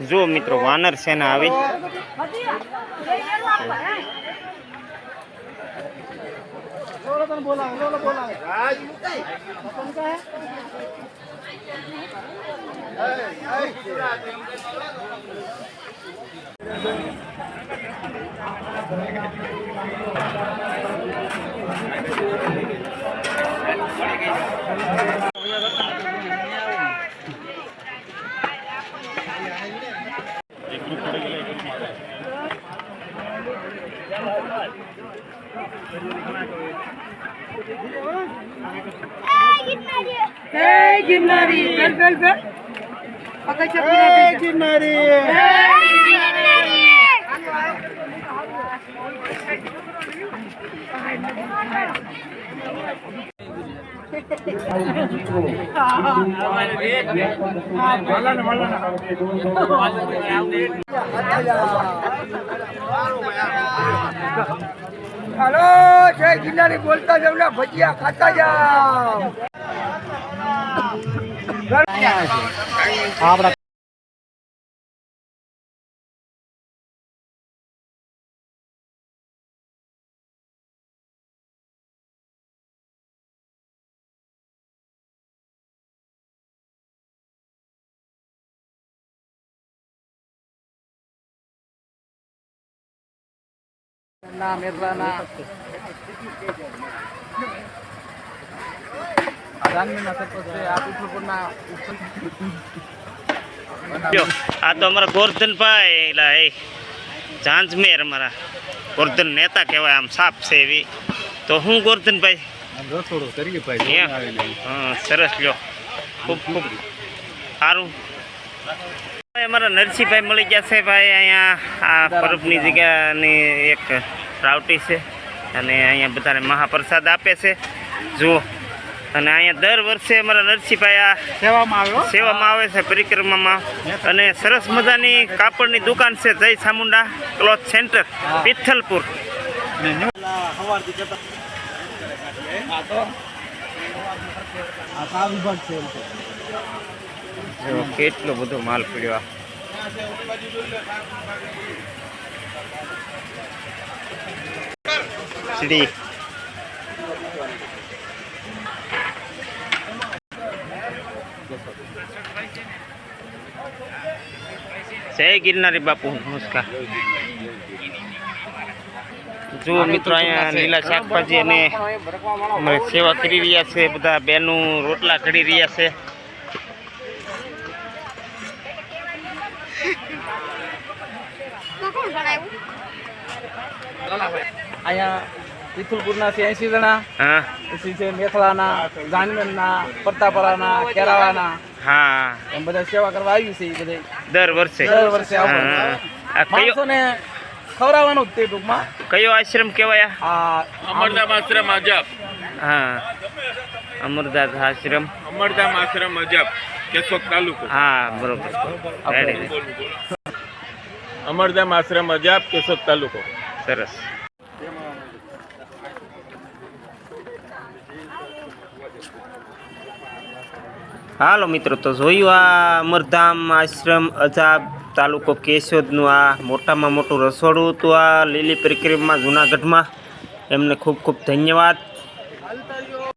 આન મિત્રો વાનર હાથ આવી. જા ઓલાને વાંદરા તો જોઈ લેવા દે જો મિત્રો વાનર સેના આવી હાલો જય ગિરનારી બોલતા જાવ ને ભજીયા ખાતા જાવ. ના આ તો અમારા ગોરધનભાઈ એલા એ જાંજમેર અમારા ગોરધન નેતા કહેવાય આમ સાપ છે એવી. તો હું ગોરધનભાઈ? ભાઈ તરીકે સરસ લ્યો. ખૂબ ખૂબ સારું. અમારા નરસિંહભાઈ મળી ગયા છે ભાઈ અહીંયા આ પરબની જગ્યાની એક રાવટી છે અને અહીંયા બધાને મહાપ્રસાદ આપે છે. જુઓ. અને અહીંયા દર વર્ષે અમારા નરસિંહભાઈ આ સેવામાં સેવામાં આવે છે પરિક્રમામાં. અને સરસ મજાની કાપડની દુકાન છે જય ચામુંડા ક્લોથ સેન્ટર પિથલપુર. આ વિભાગ છે એમ છે. જો કેટલો બધો માલ પડ્યો. જય ગિરનારી બાપુ, નમસ્કાર. જુઓ મિત્રો અહીંયા લીલા શાકભાજી અને સેવા કરી રહ્યા છે, બધા બેનું રોટલા કરી રહ્યા છે. અહીંયા તિથુલપુરના એસી જણા. હા. પછી છે મેખલાના જાનવેરના પ્રતાપરાના કેરાળાના હા. એમ બધા સેવા કરવા આવ્યું છે એ દર વર્ષે. દર વર્ષે આવું. હા. આ કયો માણસોને ખવડાવવાનું તે ટૂંકમાં. કયો આશ્રમ કહેવાય? આ? અમરધામ આશ્રમ અજબ. હા. અમરદાસ આશ્રમ. અમરધામ આશ્રમ અજબ કેશોદ તાલુકો. હા બરોબર. રેડી. અમરધામ આશ્રમ અજાબ કેશોદ તાલુકો. સરસ. હાલો મિત્રો, તો જોયું આ અમરધામ આશ્રમ અજાબ તાલુકો કેશોદનું આ મોટામાં મોટું રસોડું હતું આ લીલી પરિક્રમા જુનાગઢમાં. એમને ખૂબ ખૂબ ધન્યવાદ.